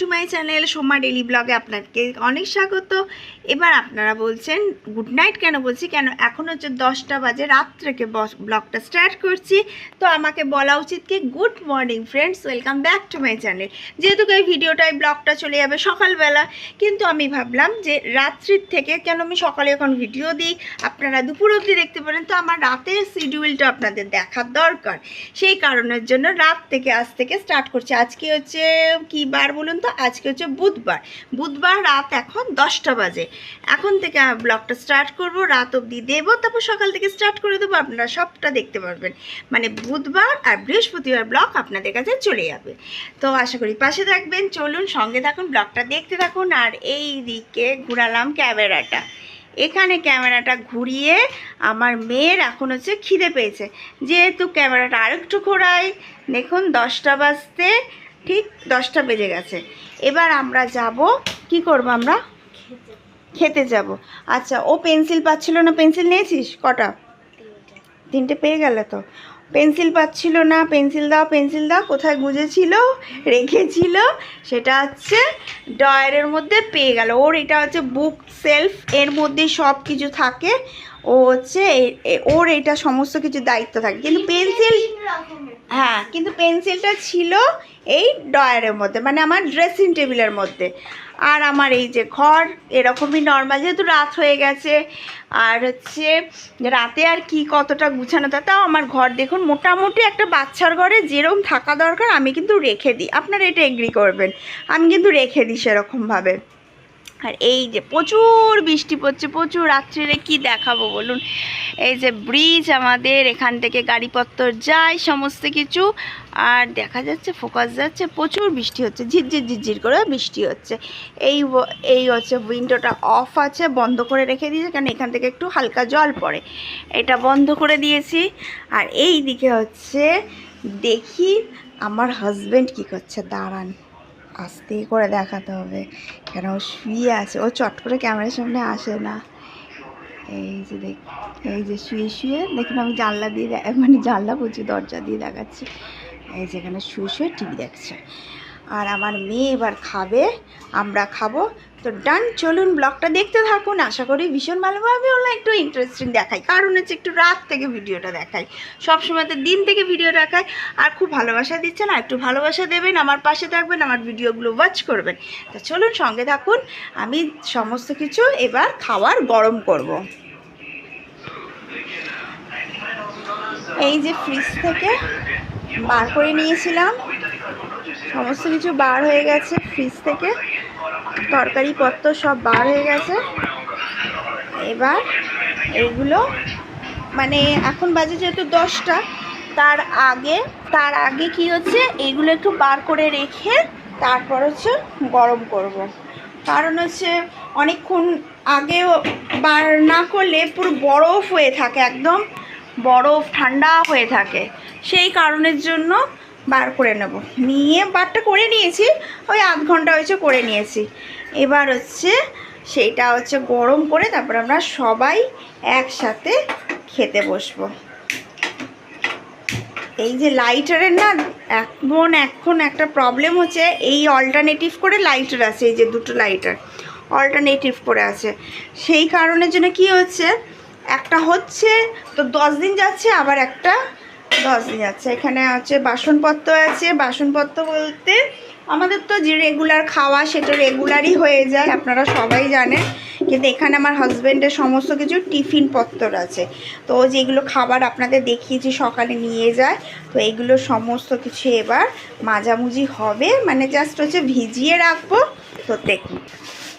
To my channel Soma daily ব্লগে আপনাকে অনেক স্বাগত। এবার আপনারা বলছেন, গুড নাইট কেন বলছি? কেন এখন হচ্ছে দশটা বাজে রাত থেকে ব্লগটা স্টার্ট করছি। তো আমাকে বলা উচিত কি, good morning friends, welcome back to my channel. যেহেতু এই ভিডিওটাই ব্লগটা চলে যাবে সকালবেলা, কিন্তু আমি ভাবলাম যে রাত্রির থেকে কেন আমি সকালে এখন ভিডিও দিই? আপনারা দুপুর অবধি দেখতে পারেন। তো আমার রাতের শিডিউলটা আপনাদের দেখার দরকার। সেই কারণের জন্য রাত থেকে আজ থেকে স্টার্ট করছি। আজকে হচ্ছে কি বার বলুন তো? আজকে হচ্ছে বুধবার। বুধবার রাত এখন দশটা বাজে। এখন থেকে ব্লগটা স্টার্ট করব, রাত অবধি দেবো, তারপর সকাল থেকে স্টার্ট করে দেবো, আপনারা সবটা দেখতে পারবেন। মানে বুধবার আর বৃহস্পতিবার ব্লগ আপনাদের কাছে চলে যাবে। তো আশা করি পাশে থাকবেন, চলুন সঙ্গে থাকুন, ব্লগটা দেখতে থাকুন, আর এই দিকে ঘুরালাম ক্যামেরাটা। এখানে ক্যামেরাটা ঘুরিয়ে আমার মেয়ের এখন হচ্ছে খিদে পেয়েছে। যেহেতু ক্যামেরাটা আরেকটু ঘোরাই দেখুন দশটা বাজতে ঠিক দশটা বেজে গেছে। এবার আমরা যাব কি করব আমরা? খেতে যাব। আচ্ছা ও পেন্সিল পাচ্ছিল না পেন্সিল নিয়েছিস? কটা? তিনটে পেয়ে গেলে তো। পেন্সিল পাচ্ছিল না পেন্সিল দাও পেন্সিল দাও কোথায় গুঁজেছিল? রেখেছিল। সেটা হচ্ছে ডয়ারের মধ্যে পেয়ে গেল। ওর এটা হচ্ছে বুক সেলফ এর মধ্যে সব কিছু থাকে। ও হচ্ছে ওর এটা সমস্ত কিছু দায়িত্ব থাকে। কিন্তু পেন্সিল হ্যাঁ কিন্তু পেন্সিলটা ছিল এই ডয়ারের মধ্যে মানে আমার ড্রেসিং টেবিলের মধ্যে। আর আমার এই যে ঘর, এরকমই নর্মাল যেহেতু রাত হয়ে গেছে, আর হচ্ছে রাতে আর কি কতটা গুছানো তাও আমার ঘর দেখুন, মোটামুটি একটা বাচ্চার ঘরে যেরকম থাকা দরকার, আমি কিন্তু রেখে দিই। আপনারা এটা এগ্রি করবেন। আমি কিন্তু রেখে দিই সেরকমভাবে। আর এই যে প্রচুর বৃষ্টি পড়ছে, প্রচুর রাত্রিরে কি দেখাবো বলুন? এই যে ব্রিজ আমাদের, এখান থেকে গাড়িপত্র যায়, সমস্ত কিছু। আর দেখা যাচ্ছে ফোকাস যাচ্ছে, প্রচুর বৃষ্টি হচ্ছে, ঝিরঝির ঝিরঝির করে বৃষ্টি হচ্ছে। এই এই হচ্ছে উইন্ডোটা অফ আছে, বন্ধ করে রেখে দিয়েছে কারণ এখান থেকে একটু হালকা জল পড়ে। এটা বন্ধ করে দিয়েছি। আর এই দিকে হচ্ছে, দেখি আমার হাজবেন্ড কি করছে, দাঁড়ান। আস্তে করে দেখাতে হবে। কেন? ও শুয়ে আছে। ও চট করে ক্যামেরার সামনে আসে না। এই যে দেখ, এই যে শুয়ে শুয়ে, দেখুন আমি জানলা দিয়ে মানে জানলা বলছি, দরজা দিয়ে দেখাচ্ছি। এই যেখানে শুয়ে শুয়ে টিভি দেখছে। আর আমার মেয়ে এবার খাবে, আমরা খাব। তো ডান চলুন ব্লগটা দেখতে থাকুন। আশা করি ভীষণ ভালোভাবে হলো একটু ইন্টারেস্টিং দেখাই কারণ হচ্ছে একটু রাত থেকে ভিডিওটা দেখাই সবসময় তো দিন থেকে ভিডিও দেখাই আর খুব ভালোবাসা দিচ্ছেন আর একটু ভালোবাসা দেবেন, আমার পাশে থাকবেন, আমার ভিডিওগুলো ওয়াচ করবেন। তা চলুন সঙ্গে থাকুন। আমি সমস্ত কিছু এবার খাওয়ার গরম করব। এই যে ফ্রিজ থেকে বার করে নিয়েছিলাম। সমস্ত কিছু বার হয়ে গেছে ফ্রিজ থেকে। তরকারি পত্র সব বার হয়ে গেছে। এবার এইগুলো মানে এখন বাজে যেহেতু দশটা, তার আগে তার আগে কি হচ্ছে এইগুলো একটু বার করে রেখে তারপর হচ্ছে গরম করব। কারণ হচ্ছে অনেকক্ষণ আগেও বার না করলে পুরো বরফ হয়ে থাকে একদম, বরফ ঠান্ডা হয়ে থাকে। সেই কারণের জন্য বার করে নেব। নিয়ে বারটা করে নিয়েছি, ওই আধ ঘণ্টা হয়েছে করে নিয়েছি। এবার হচ্ছে সেইটা হচ্ছে গরম করে তারপর আমরা সবাই একসাথে খেতে বসবো। এই যে লাইটারের না এখন এখন একটা প্রবলেম হচ্ছে, এই অল্টারনেটিভ করে লাইটার আছে, এই যে দুটো লাইটার অল্টারনেটিভ করে আছে। সেই কারণের জন্য কি হচ্ছে, একটা হচ্ছে তো দশ দিন যাচ্ছে, আবার একটা দশ দিন যাচ্ছে। এখানে হচ্ছে বাসনপত্র আছে। বাসনপত্র বলতে আমাদের তো যে রেগুলার খাওয়া, সেটা রেগুলারই হয়ে যায়। আপনারা সবাই জানেন। কিন্তু এখানে আমার হাজব্যান্ডের সমস্ত কিছু টিফিন পত্র আছে। তো যেগুলো খাবার আপনাদের দেখিয়েছি, সকালে নিয়ে যায়। তো এগুলো সমস্ত কিছু এবার মাজামুজি হবে। মানে জাস্ট হচ্ছে ভিজিয়ে রাখব। তো দেখুন।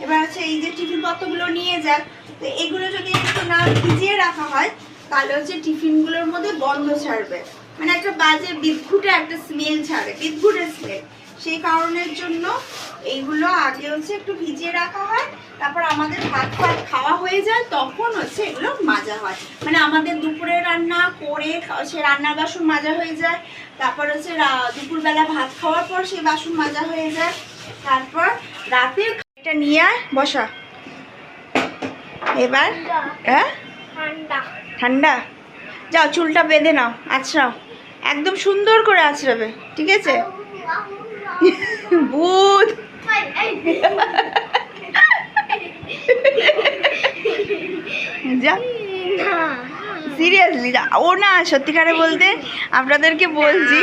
এবার হচ্ছে এই যে টিফিন পত্রগুলো নিয়ে যায়। তো এগুলো যদি একটু না ভিজিয়ে রাখা হয় তাহলে হচ্ছে টিফিনগুলোর মধ্যে গন্ধ ছাড়বে। মানে একটা বাজে বিদ্ঘুটে একটা স্মেল ছাড়ে বিদ্ঘুটের স্মেল সেই কারণের জন্য এইগুলো আগে হচ্ছে একটু ভিজিয়ে রাখা হয়, তারপর আমাদের ভাত ফাত খাওয়া হয়ে যায়, তখন হচ্ছে এগুলো মাজা হয়। মানে আমাদের দুপুরে রান্না করে সে রান্নার বাসন মাজা হয়ে যায়, তারপর হচ্ছে দুপুরবেলা ভাত খাওয়ার পর সেই বাসন মাজা হয়ে যায়। তারপর রাতের এটা নিয়ে বসা। এবার হ্যাঁ? ঠান্ডা। যাও চুলটা বেঁধে নাও আছড়াও। একদম সুন্দর করে আছড়াবে ঠিক আছে? ভূত! যা। সিরিয়াসলি ও না সত্যিকারে বলতে আপনাদেরকে বলছি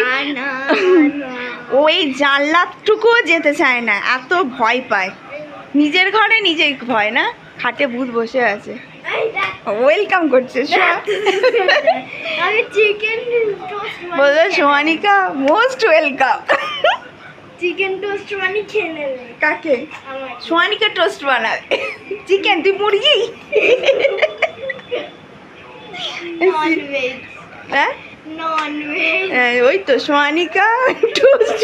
ওই জানলাটুকুও যেতে চায় না এত ভয় পায়। নিজের ঘরে নিজেই ভয় না? খাটে ভূত বসে আছে। ওয়েলকাম করছে বলল Swanika most welcome chicken toast মানে খেয়ে নেবে কাকে? সোয়ানিকা টোস্ট বানাবে। চিকেন তুই মুরগি? হ্যাঁ? হ্যাঁ, ওই তো সোয়ানিকা টোস্ট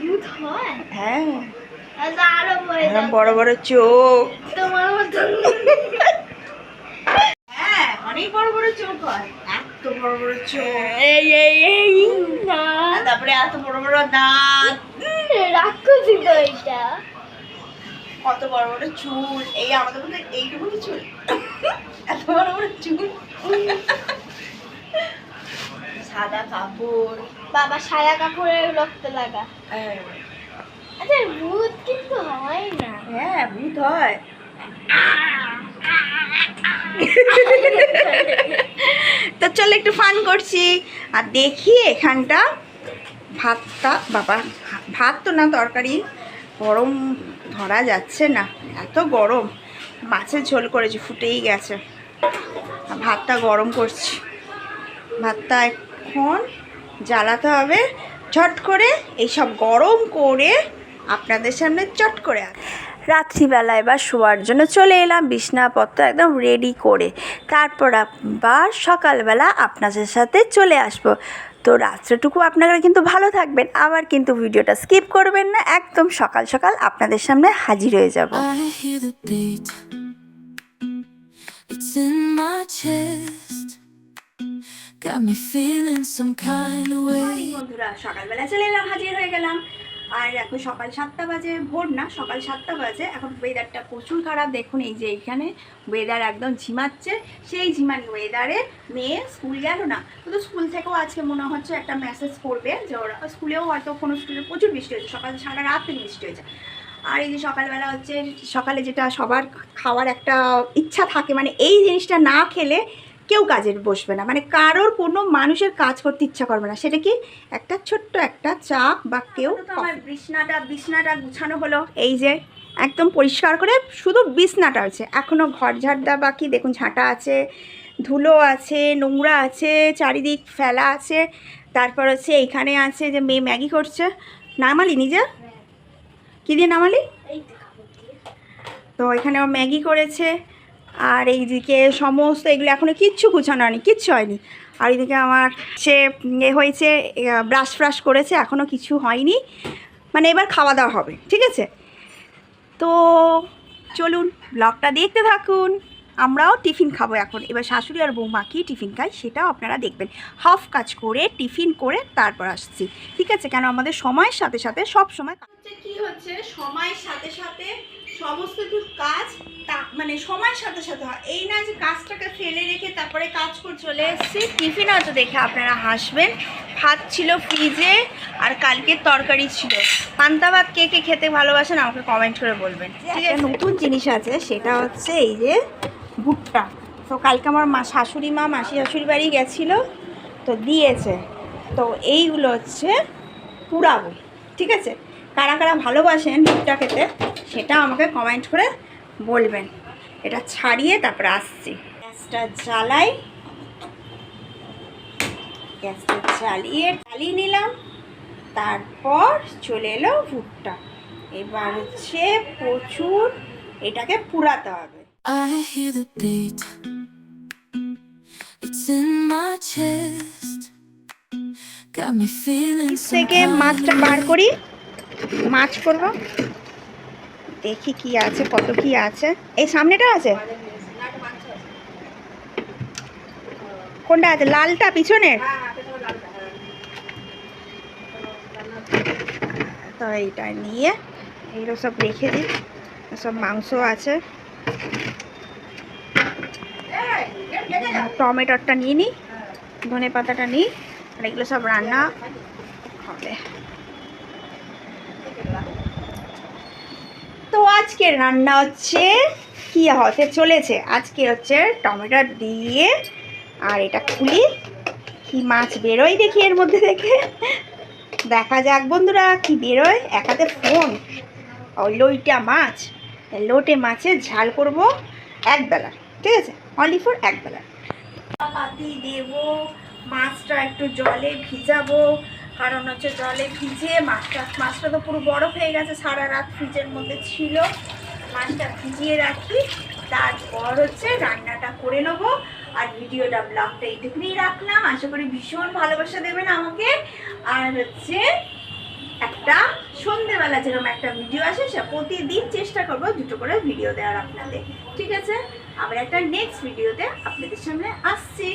ভূত হয়। বড় বড় চোখ। তোমার মতন হ্যাঁ অনেক বড় বড় চোখ হয়। এত বড় বড় চোখ। এই এই এই না। তারপরে এত বড় বড় দাঁত। রাক্ষসী তো এটা। কত বড় বড় চুল। এই আমাদের মধ্যে চুল। এত বড় বড় চুল। সাদা কাপড়। বাবা সাদা কাপড়ের রক্ত লাগা। হ্যাঁ। আচ্ছা হয় তো চলো একটু ফান করছি। আর দেখি এখানটা ভাতটা, বাবা, ভাত তো না তরকারি, গরম ধরা যাচ্ছে না, এত গরম। মাছের ঝোল করেছি, ফুটেই গেছে। ভাতটা গরম করছি। ভাতটা এখন জ্বালাতে হবে। ঝট করে এইসব গরম করে আপনাদের সামনে চট করে রাত্রিবেলা এবার শোয়ার জন্য চলে এলাম বিছনাপত্র একদম রেডি করে তারপর আবার সকালবেলা আপনাদের সাথে চলে আসব তো রাত্রেটুকু আপনারা কিন্তু ভালো থাকবেন আবার কিন্তু ভিডিওটা স্কিপ করবেন না একদম সকাল সকাল আপনাদের সামনে হাজির হয়ে যাব I hear the beat. It's in my chest. Got me feeling some kind of way. বন্ধুরা সকালবেলা চলে এলাম হাজির হয়ে গেলাম আর এখন সকাল সাতটা বাজে, ভোর না, সকাল সাতটা বাজে। এখন ওয়েদারটা প্রচুর খারাপ। দেখুন এই যে এইখানে ওয়েদার একদম ঝিমাচ্ছে। সেই ঝিমানি ওয়েদারে মেয়ে স্কুল গেল না। কিন্তু স্কুল থেকেও আজকে মনে হচ্ছে একটা মেসেজ করবে যে ওরা স্কুলেও হয়তো কোনো স্কুলে প্রচুর বৃষ্টি হয়েছে। সকাল সারা রাত থেকে বৃষ্টি হয়েছে। আর এই যে সকালবেলা হচ্ছে সকালে যেটা সবার খাওয়ার একটা ইচ্ছা থাকে মানে এই জিনিসটা না খেলে কেউ কাজে বসবে না। মানে কারোর কোনো মানুষের কাজ করতে ইচ্ছা করবে না। সেটা কি একটা ছোট্ট একটা চা বা কেউ আমার বিছনাটা বিছনাটা গুছানো হলো। এই যে একদম পরিষ্কার করে শুধু বিছনাটা আছে। এখনও ঘর ঝাড়দা বাকি। দেখুন ঝাঁটা আছে ধুলো আছে নোংরা আছে চারিদিক ফেলা আছে। তারপর হচ্ছে এইখানে আছে যে মেয়ে ম্যাগি করছে। নামালি নিজে? কী দিয়ে নামালি? এই তো কাপড় তো এখানে ও ম্যাগি করেছে। আর এইদিকে সমস্ত এগুলো এখনও কিচ্ছু গুছানো হয়নি, কিচ্ছু হয়নি। আর এইদিকে আমার সে এ হয়েছে ব্রাশ ফ্রাশ করেছে এখনও কিছু হয়নি। মানে এবার খাওয়া দাওয়া হবে, ঠিক আছে? তো চলুন ব্লগটা দেখতে থাকুন। আমরাও টিফিন খাব এখন। এবার শাশুড়ি আর বৌমা কি টিফিন খাই সেটাও আপনারা দেখবেন। হাফ কাজ করে টিফিন করে তারপর আসছি, ঠিক আছে? কেন আমাদের সময়ের সাথে সাথে সব সময় কি হচ্ছে? সময়ের সাথে সাথে সমস্ত কিছু কাজ তা মানে সময়ের সাথে সাথে হয়। এই না যে কাজটাকে ফেলে রেখে তারপরে কাজ করে চলে এসেছি। টিফিন হয়তো দেখে আপনারা হাসবেন। ভাত ছিল ফ্রিজে আর কালকের তরকারি ছিল। পান্তা ভাত কে কে খেতে ভালোবাসেন আমাকে কমেন্ট করে বলবেন। ঠিক আছে? নতুন জিনিস আছে সেটা হচ্ছে এই যে ভুট্টা। তো কালকে আমার মা শাশুড়ি মা মাসি শাশুড়ি বাড়ি গেছিল তো দিয়েছে। তো এইগুলো হচ্ছে পুরাবো। ঠিক আছে? কারা কারা ভালোবাসেন ভুট্টা খেতে সেটা আমাকে কমেন্ট করে বলবেন। এটা ছাড়িয়ে তারপরে আসছি। গ্যাসটা জ্বালাই। গ্যাসটা জ্বালিয়ে জ্বালিয়ে নিলাম। তারপর চলে এলো ভুট্টা। এবার হচ্ছে প্রচুর এটাকে পুরাতে হবে। থেকে মাছটা বার করি। মাছ করব। দেখি কি আছে, কত কি আছে। এই সামনেটা আছে? কোনটা আছে? লালটা পিছনের তো এইটা নিয়ে এইগুলো সব রেখে দিই। সব মাংস আছে। টমেটোটা নিয়ে নিই ধনে পাতাটা নিই, আর এগুলো সব রান্না হবে। তো আজকে রান্না হচ্ছে কি হতে চলেছে? আজকে হচ্ছে টমেটো দিয়ে আর এটা খুলি কি মাছ বেরোয় দেখি এর মধ্যে থেকে। দেখা যাক বন্ধুরা কি বেরোয়। এক হাতে ফোন, ওই লইটা মাছ, লোটে মাছের ঝাল করব একবেলা ঠিক আছে? অনলি ফর একবেলা পাতি দেবো, মাছটা একটু জলে ভিজাবো কারণ হচ্ছে জলে ভিজে মাছটা মাছটা তো পুরো বরফ হয়ে গেছে, সারা রাত ফ্রিজের মধ্যে ছিল। মাছটা ভিজিয়ে রাখি, তারপর হচ্ছে রান্নাটা করে নেব। আর ভিডিওটা ব্লগটা এইটুকুনি রাখলাম। আশা করি ভীষণ ভালোবাসা দেবেন আমাকে। আর হচ্ছে একটা সন্ধেবেলা যেরকম একটা ভিডিও আসে, সে প্রতিদিন চেষ্টা করব দুটো করে ভিডিও দেওয়ার আপনাদের। ঠিক আছে? আবার একটা নেক্সট ভিডিওতে আপনাদের সামনে আসছি।